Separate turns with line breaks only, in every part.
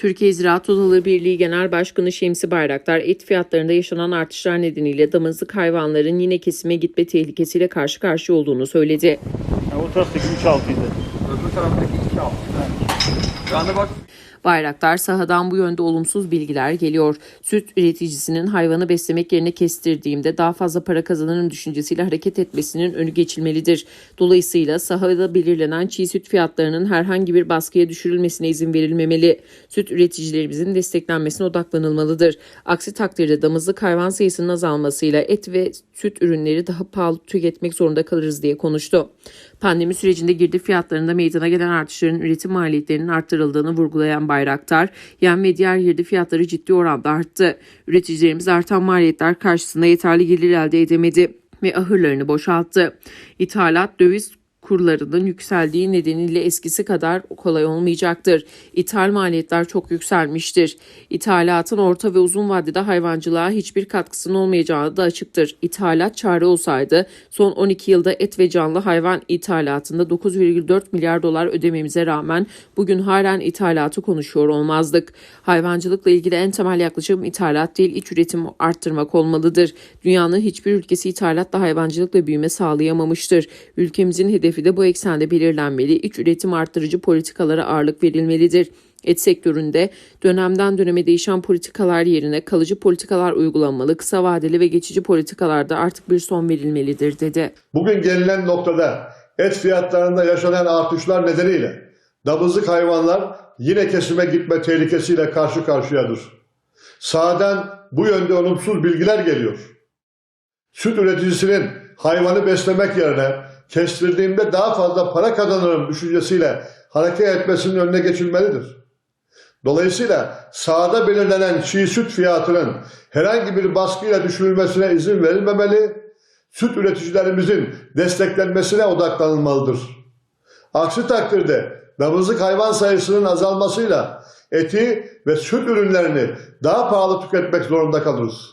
Türkiye Ziraat Odaları Birliği Genel Başkanı Şemsi Bayraktar, et fiyatlarında yaşanan artışlar nedeniyle damızlık hayvanların yine kesime gitme tehlikesiyle karşı karşıya olduğunu söyledi.
Yani o taraftaki 3-6 idi.
Öbür taraftaki iki altı. Şu anda bak
Bayraktar sahadan bu yönde olumsuz bilgiler geliyor. Süt üreticisinin hayvanı beslemek yerine kestirdiğimde daha fazla para kazanırım düşüncesiyle hareket etmesinin önü geçilmelidir. Dolayısıyla sahada belirlenen çiğ süt fiyatlarının herhangi bir baskıya düşürülmesine izin verilmemeli. Süt üreticilerimizin desteklenmesine odaklanılmalıdır. Aksi takdirde damızlık hayvan sayısının azalmasıyla et ve süt ürünleri daha pahalı tüketmek zorunda kalırız diye konuştu. Pandemi sürecinde girdi fiyatlarında meydana gelen artışların üretim maliyetlerinin arttırıldığını vurgulayan Bayraktar, yem ve diğer girdi fiyatları ciddi oranda arttı. Üreticilerimiz artan maliyetler karşısında yeterli gelir elde edemedi ve ahırlarını boşalttı. İthalat döviz kurlarının yükseldiği nedeniyle eskisi kadar kolay olmayacaktır. İthal maliyetler çok yükselmiştir. İthalatın orta ve uzun vadede hayvancılığa hiçbir katkısının olmayacağı da açıktır. İthalat çare olsaydı son 12 yılda et ve canlı hayvan ithalatında 9,4 milyar dolar ödememize rağmen bugün halen ithalatı konuşuyor olmazdık. Hayvancılıkla ilgili en temel yaklaşım ithalat değil iç üretim arttırmak olmalıdır. Dünyanın hiçbir ülkesi ithalatla hayvancılıkla büyüme sağlayamamıştır. Ülkemizin hedefi de bu eksende belirlenmeli. İç üretim arttırıcı politikalara ağırlık verilmelidir. Et sektöründe dönemden döneme değişen politikalar yerine kalıcı politikalar uygulanmalı, kısa vadeli ve geçici politikalarda artık bir son verilmelidir dedi.
Bugün gelinen noktada et fiyatlarında yaşanan artışlar nedeniyle damızlık hayvanlar yine kesime gitme tehlikesiyle karşı karşıyadır. Sağdan bu yönde olumsuz bilgiler geliyor. Süt üreticisinin hayvanı beslemek yerine kestirdiğimde daha fazla para kazanırım düşüncesiyle hareket etmesinin önüne geçilmelidir. Dolayısıyla sahada belirlenen çiğ süt fiyatının herhangi bir baskıyla düşürülmesine izin verilmemeli, süt üreticilerimizin desteklenmesine odaklanılmalıdır. Aksi takdirde damızlık hayvan sayısının azalmasıyla eti ve süt ürünlerini daha pahalı tüketmek zorunda kalırız.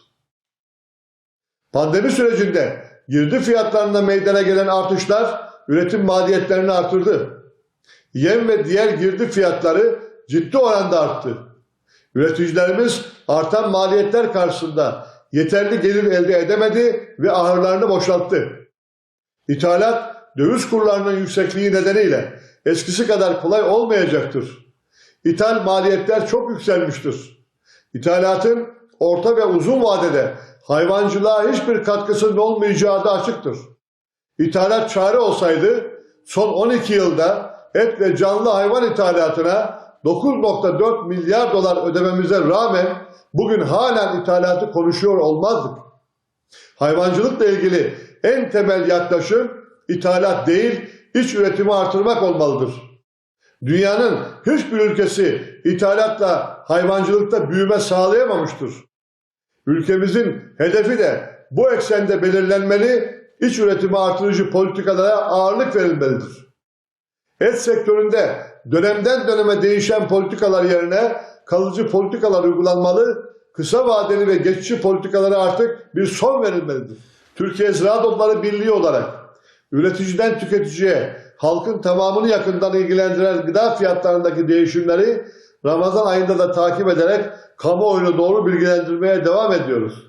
Pandemi sürecinde girdi fiyatlarında meydana gelen artışlar üretim maliyetlerini artırdı. Yem ve diğer girdi fiyatları ciddi oranda arttı. Üreticilerimiz artan maliyetler karşısında yeterli gelir elde edemedi ve ahırlarını boşalttı. İthalat döviz kurlarının yüksekliği nedeniyle eskisi kadar kolay olmayacaktır. İthal maliyetler çok yükselmiştir. İthalatın orta ve uzun vadede hayvancılığa hiçbir katkısının olmayacağı da açıktır. İthalat çare olsaydı son 12 yılda et ve canlı hayvan ithalatına 9.4 milyar dolar ödememize rağmen bugün halen ithalatı konuşuyor olmazdık. Hayvancılıkla ilgili en temel yaklaşım ithalat değil, iç üretimi artırmak olmalıdır. Dünyanın hiçbir ülkesi ithalatla hayvancılıkta büyüme sağlayamamıştır. Ülkemizin hedefi de bu eksende belirlenmeli, iç üretimi artırıcı politikalara ağırlık verilmelidir. Et sektöründe dönemden döneme değişen politikalar yerine kalıcı politikalar uygulanmalı, kısa vadeli ve geçici politikalara artık bir son verilmelidir. Türkiye Ziraat Odaları Birliği olarak üreticiden tüketiciye halkın tamamını yakından ilgilendiren gıda fiyatlarındaki değişimleri Ramazan ayında da takip ederek kamuoyunu doğru bilgilendirmeye devam ediyoruz.